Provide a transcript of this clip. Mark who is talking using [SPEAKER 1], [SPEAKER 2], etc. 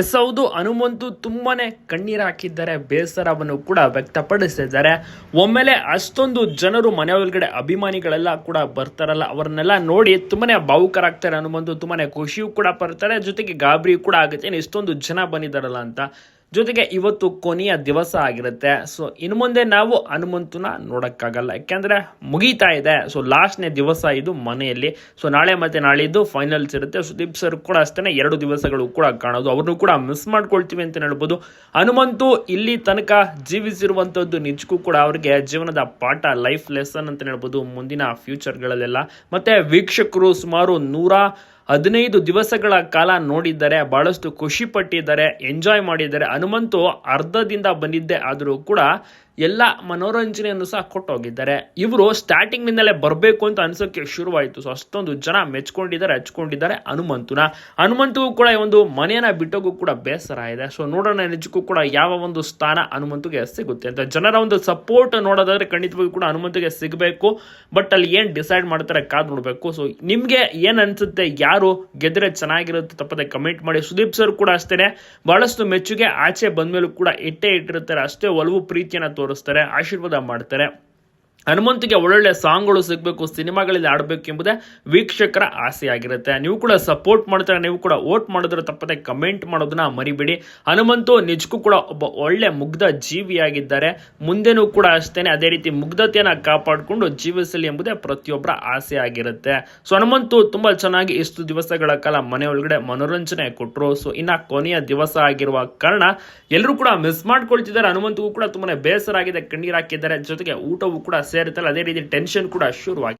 [SPEAKER 1] S ಹೌದು ಹನುಮಂತು ತುಂಬಾನೇ ಕಣ್ಣೀರು ಹಾಕಿದ್ದಾರೆ, ಬೇಸರವನ್ನು ಕೂಡ ವ್ಯಕ್ತಪಡಿಸಿದ್ದಾರೆ. ಒಮ್ಮೆಲೆ ಅಷ್ಟೊಂದು ಜನರು ಮನೆ ಒಳಗಡೆ ಅಭಿಮಾನಿಗಳೆಲ್ಲ ಕೂಡ ಬರ್ತಾರಲ್ಲ, ಅವರನ್ನೆಲ್ಲ ನೋಡಿ ತುಂಬಾನೇ ಭಾವುಕರಾಗ್ತಾರೆ ಹನುಮಂತು, ತುಂಬಾನೇ ಖುಷಿಯೂ ಕೂಡ ಬರ್ತಾರೆ ಜೊತೆಗೆ ಗಾಬರಿಯೂ ಕೂಡ ಆಗುತ್ತೆ. ಇಷ್ಟೊಂದು ಜನ ಬಂದಿದ್ದಾರಲ್ಲ ಅಂತ ಜೊತೆಗೆ ಇವತ್ತು ಕೊನೆಯ ದಿವಸ ಆಗಿರುತ್ತೆ. ಸೊ ಇನ್ನು ಮುಂದೆ ನಾವು ಹನುಮಂತನ ನೋಡೋಕ್ಕಾಗಲ್ಲ. ಯಾಕೆಂದರೆ ಮುಗೀತಾ ಇದೆ. ಸೊ ಲಾಸ್ಟ್ನೇ ದಿವಸ ಇದು ಮನೆಯಲ್ಲಿ. ಸೊ ನಾಳೆ ಮತ್ತು ನಾಳಿದ್ದು ಫೈನಲ್ಸ್ ಇರುತ್ತೆ. ಸುದೀಪ್ ಸರ್ ಕೂಡ ಅಷ್ಟೇ ಎರಡು ದಿವಸಗಳು ಕೂಡ ಕಾಣೋದು. ಅವ್ರನ್ನೂ ಕೂಡ ಮಿಸ್ ಮಾಡ್ಕೊಳ್ತೀವಿ ಅಂತ ಹೇಳ್ಬೋದು. ಹನುಮಂತು ಇಲ್ಲಿ ತನಕ ಜೀವಿಸಿರುವಂಥದ್ದು ನಿಜಕ್ಕೂ ಕೂಡ ಅವ್ರಿಗೆ ಜೀವನದ ಪಾಠ ಲೈಫ್ ಲೆಸನ್ ಅಂತ ಹೇಳ್ಬೋದು. ಮುಂದಿನ ಫ್ಯೂಚರ್ಗಳಲ್ಲೆಲ್ಲ ಮತ್ತು ವೀಕ್ಷಕರು ಸುಮಾರು ನೂರ ಹದಿನೈದು ದಿವಸಗಳ ಕಾಲ ನೋಡಿದ್ದಾರೆ ಬಹಳಷ್ಟು ಖುಷಿ ಪಟ್ಟಿದ್ದಾರೆ ಎಂಜಾಯ್ ಮಾಡಿದ್ದಾರೆ ಹನುಮಂತು ಅರ್ಧದಿಂದ ಬಂದಿದ್ದೆ ಆದರೂ ಕೂಡ ಎಲ್ಲ ಮನೋರಂಜನೆಯನ್ನು ಸಹ ಕೊಟ್ಟೋಗಿದ್ದಾರೆ. ಇವರು ಸ್ಟಾರ್ಟಿಂಗ್ನಿಂದಲೇ ಬರಬೇಕು ಅಂತ ಅನ್ಸೋಕ್ಕೆ ಶುರುವಾಯಿತು. ಸೊ ಅಷ್ಟೊಂದು ಜನ ಮೆಚ್ಕೊಂಡಿದ್ದಾರೆ, ಹಚ್ಕೊಂಡಿದ್ದಾರೆ ಹನುಮಂತುನ. ಹನುಮಂತುಗೂ ಕೂಡ ಈ ಒಂದು ಮನೆಯನ್ನ ಬಿಟ್ಟೋಗೂ ಕೂಡ ಬೇಸರ ಇದೆ. ಸೊ ನೋಡೋಣ ನಿಜಕ್ಕೂ ಕೂಡ ಯಾವ ಒಂದು ಸ್ಥಾನ ಹನುಮಂತುಗೆ ಸಿಗುತ್ತೆ ಅಂತ. ಜನರ ಒಂದು ಸಪೋರ್ಟ್ ನೋಡೋದಾದ್ರೆ ಖಂಡಿತವಾಗಿ ಕೂಡ ಹನುಮಂತುಗೆ ಸಿಗಬೇಕು. ಬಟ್ ಅಲ್ಲಿ ಏನು ಡಿಸೈಡ್ ಮಾಡ್ತಾರೆ ಕಾದ್ ನೋಡಬೇಕು. ಸೊ ನಿಮಗೆ ಏನು ಅನ್ಸುತ್ತೆ, ಯಾರು ಗೆದ್ರೆ ಚೆನ್ನಾಗಿರುತ್ತೆ ತಪ್ಪದೆ ಕಮೆಂಟ್ ಮಾಡಿ. ಸುದೀಪ್ ಸರ್ ಕೂಡ ಅಷ್ಟೇ ಬಹಳಷ್ಟು ಮೆಚ್ಚುಗೆ ಆಚೆ ಬಂದ್ಮೇಲೂ ಕೂಡ ಇಟ್ಟೇ ಇಟ್ಟಿರ್ತಾರೆ. ಅಷ್ಟೇ ಒಲವು ಪ್ರೀತಿಯನ್ನ ತೋರಿಸ್ತಾರೆ ಆಶೀರ್ವಾದ ಮಾಡ್ತಾರೆ. ಹನುಮಂತಿಗೆ ಒಳ್ಳೊಳ್ಳೆ ಸಾಂಗ್ಗಳು ಸಿಗಬೇಕು, ಸಿನಿಮಾಗಳಲ್ಲಿ ಆಡಬೇಕು ಎಂಬುದೇ ವೀಕ್ಷಕರ ಆಸೆಯಾಗಿರುತ್ತೆ. ನೀವು ಕೂಡ ಸಪೋರ್ಟ್ ಮಾಡ್ತಾರೆ, ನೀವು ಕೂಡ ವೋಟ್ ಮಾಡಿದ್ರೆ ತಪ್ಪದೆ ಕಮೆಂಟ್ ಮಾಡೋದನ್ನ ಮರಿಬೇಡಿ. ಹನುಮಂತು ನಿಜಕ್ಕೂ ಕೂಡ ಒಬ್ಬ ಒಳ್ಳೆ ಮುಗ್ಧ ಜೀವಿಯಾಗಿದ್ದಾರೆ. ಮುಂದೆನೂ ಕೂಡ ಅಷ್ಟೇನೆ, ಅದೇ ರೀತಿ ಮುಗ್ಧತೆಯನ್ನ ಕಾಪಾಡಿಕೊಂಡು ಜೀವಿಸಲಿ ಎಂಬುದೇ ಪ್ರತಿಯೊಬ್ಬರ ಆಸೆ ಆಗಿರುತ್ತೆ ಸೊ ಹನುಮಂತು ತುಂಬಾ ಚೆನ್ನಾಗಿ ಇಷ್ಟು ದಿವಸಗಳ ಕಾಲ ಮನೆ ಒಳಗಡೆ ಮನೋರಂಜನೆ ಕೊಟ್ಟರು ಸೊ ಇನ್ನ ಕೊನೆಯ ದಿವಸ ಆಗಿರುವ ಕಾರಣ ಎಲ್ಲರೂ ಕೂಡ ಮಿಸ್ ಮಾಡ್ಕೊಳ್ತಿದ್ದಾರೆ. ಹನುಮಂತಗೂ ಕೂಡ ತುಂಬಾ ಬೇಸರ ಆಗಿದೆ, ಕಣ್ಣೀರು ಹಾಕಿದ್ದಾರೆ. ಜೊತೆಗೆ ಊಟವೂ ಕೂಡ ಸೇರುತ್ತಲ್ಲ ಅದೇ ರೀತಿ ಟೆನ್ಷನ್ ಕೂಡ ಶುರುವಾಗಿದೆ.